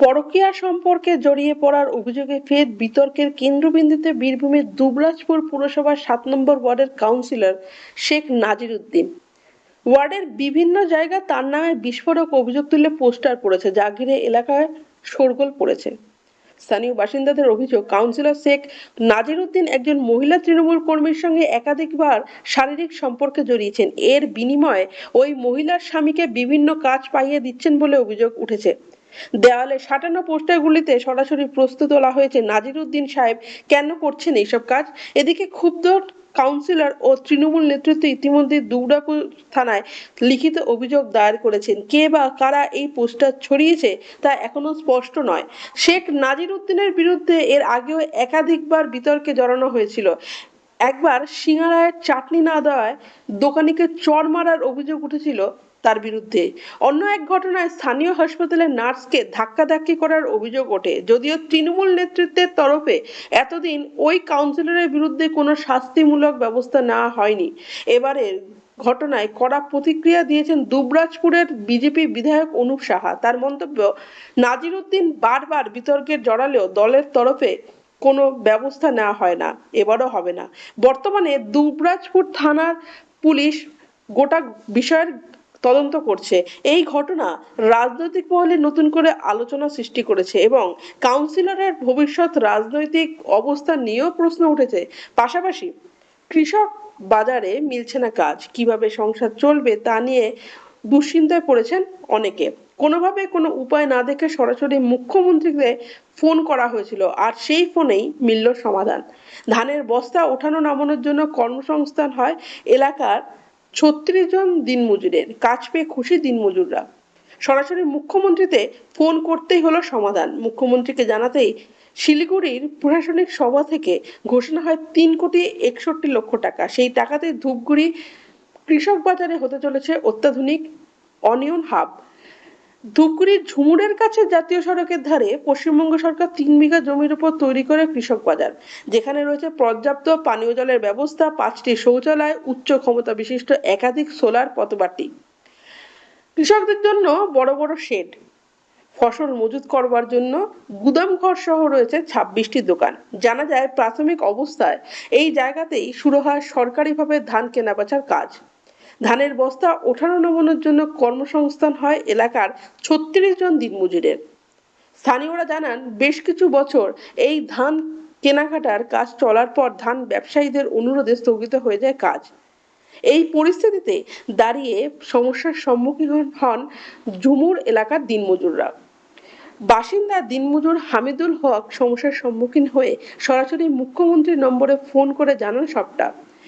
পরকীয়া সম্পর্কে জড়িয়ে পড়ার অভিযোগে ফের বিতর্কের কেন্দ্রবিন্দুতে বীরভূমের দুবরাজপুর পুরসভার সাত নম্বর ওয়ার্ডের কাউন্সিলর শেখ নাজির উদ্দিন। ওয়ার্ডের বিভিন্ন জায়গায় তার নামে বিস্ফোরক অভিযোগ তুলে পোস্টার পড়েছে, যা ঘিরে এলাকায় শোরগোল পড়েছে। স্থানীয় বাসিন্দাদের অভিযোগ, কাউন্সিলর শেখ নাজির উদ্দিন একজন মহিলা তৃণমূল কর্মীর সঙ্গে একাধিকবার শারীরিক সম্পর্কে জড়িয়েছেন। এর বিনিময়ে ওই মহিলার স্বামীকে বিভিন্ন কাজ পাইয়ে দিচ্ছেন বলে অভিযোগ উঠেছে। দেওয়ালে সাটানো পোস্টারগুলিতে সরাসরি প্রশ্ন তোলা হয়েছে নাজির উদ্দিন সাহেব। কেন করছেন এইসব কাজ? এদিকে ক্ষুব্ধ কাউন্সিলর ও তৃণমূল নেতৃত্ব ইতিমধ্যে দুর্গাপুর থানায় লিখিত অভিযোগ দায়ের করেছেন। কে বা কারা এই পোস্টার ছড়িয়েছে তা এখনও স্পষ্ট নয়। শেখ নাজির উদ্দিনের বিরুদ্ধে এর আগেও একাধিকবার বিতর্কে জড়ানো হয়েছিল। একবার সিঙ্গারায় চাটনি না দেওয়ায় দোকানিকে চর মারার অভিযোগ উঠেছিল তার বিরুদ্ধে। অন্য এক ঘটনায় স্থানীয় হাসপাতালের নার্সকে ধাক্কাধাক্কি করার অভিযোগ ওঠে। যদিও তৃণমূল নেতৃত্বের তরফে এতদিন ওই কাউন্সিলরের বিরুদ্ধে কোনো শাস্তিমূলক ব্যবস্থা নেওয়া হয়নি। এবারের ঘটনায় কড়া প্রতিক্রিয়া দিয়েছেন দুবরাজপুরের বিজেপি বিধায়ক অনুপ সাহা। তার মন্তব্য, নাজির উদ্দিন বারবার বিতর্কে জড়ালেও দলের তরফে কোনো ব্যবস্থা নেওয়া হয় না, এবারও হবে না। বর্তমানে দুবরাজপুর থানার পুলিশ গোটা বিষয়ের তদন্ত করছে। এই ঘটনা রাজনৈতিক মহলে নতুন করে আলোচনা সৃষ্টি করেছে এবং কাউন্সিলরের ভবিষ্যৎ রাজনৈতিক অবস্থা নিয়েও প্রশ্ন উঠেছে। পাশাপাশি কৃষক বাজারে মিলছে না কাজ, কীভাবে সংসার চলবে তা নিয়ে দুশ্চিন্তায় পড়েছেন অনেকে। কোনোভাবে কোনো উপায় না দেখে সরাসরি মুখ্যমন্ত্রীকে ফোন করা হয়েছিল, আর সেই ফোনেই মিলল সমাধান। ধানের বস্তা ওঠানো নামানোর জন্য কর্মসংস্থান হয় এলাকার ছত্রিশ জন দিনমজুরের, কাজ পেয়ে খুশি দিনমজুররা। সরাসরি মুখ্যমন্ত্রীতে ফোন করতেই হলো সমাধান। মুখ্যমন্ত্রীকে জানাতেই শিলিগুড়ির প্রশাসনিক সভা থেকে ঘোষণা হয় তিন কোটি একষট্টি লক্ষ টাকা। সেই টাকাতে ধূপগুড়ি কৃষক বাজারে হতে চলেছে অত্যাধুনিক অনিয়ন হাব। ধূপগুড়ির ঝুমুরের কাছে জাতীয় সড়কের ধারে পশ্চিমবঙ্গ সরকার তিন বিঘা জমির উপর তৈরি করে কৃষক বাজার, যেখানে রয়েছে পর্যাপ্ত পানীয় জলের ব্যবস্থা, পাঁচটি শৌচালয়, উচ্চ ক্ষমতা বিশিষ্ট একাধিক সোলার পথবাটি। কৃষকদের জন্য বড় বড় শেড, ফসল মজুত করবার জন্য গুদাম ঘর সহ রয়েছে ছাব্বিশটি দোকান। জানা যায়, প্রাথমিক অবস্থায় এই জায়গাতেই শুরু হয় সরকারিভাবে ধান কেনাবেচার কাজ। ধানের বস্তা ওঠানো নামানোর জন্য কর্মসংস্থান হয় এলাকার ছত্রিশ জন দিনমজুরের স্থানীয়রা জানান, বেশ কিছু বছর এই ধান কেনাকাটার কাজ চলার পর ধান ব্যবসায়ীদের অনুরোধে স্থগিত হয়ে যায় কাজ। এই পরিস্থিতিতে দাঁড়িয়ে সমস্যার সম্মুখীন হন ঝুমুর এলাকার দিনমজুররা বাসিন্দা দিনমজুর হামিদুল হক সমস্যার সম্মুখীন হয়ে সরাসরি মুখ্যমন্ত্রীর নম্বরে ফোন করে জানান সবটা।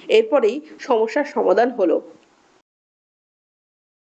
এরপরেই সমস্যার সমাধান হলো।